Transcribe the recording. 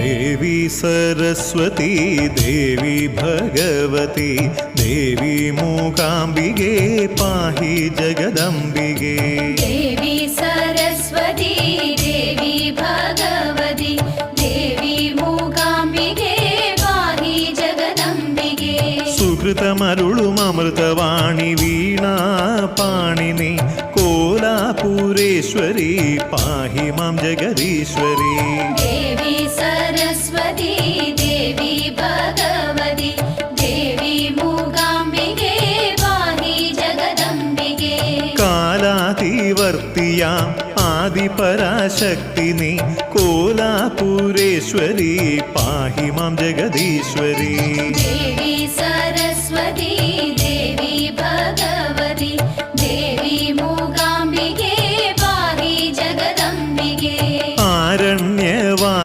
देवी सरस्वती देवी भगवती देवी मूकाम्बिगे पाहि जगदम्बिगे देवी सरस्वती देवी भगवती देवी मूकाम्बिके पाहि जगदम्बिके। सुकृतमरुळुममृतवाणि वीणा पाणिनि कोलापुरेश्वरी पाहि माँ जगदीश्वरी। कालातिवर्तियाम् आदिपराशक्तिनि कोलापुरेश्वरी पाहि माँ जगदीश्वरी देवी सरस्वती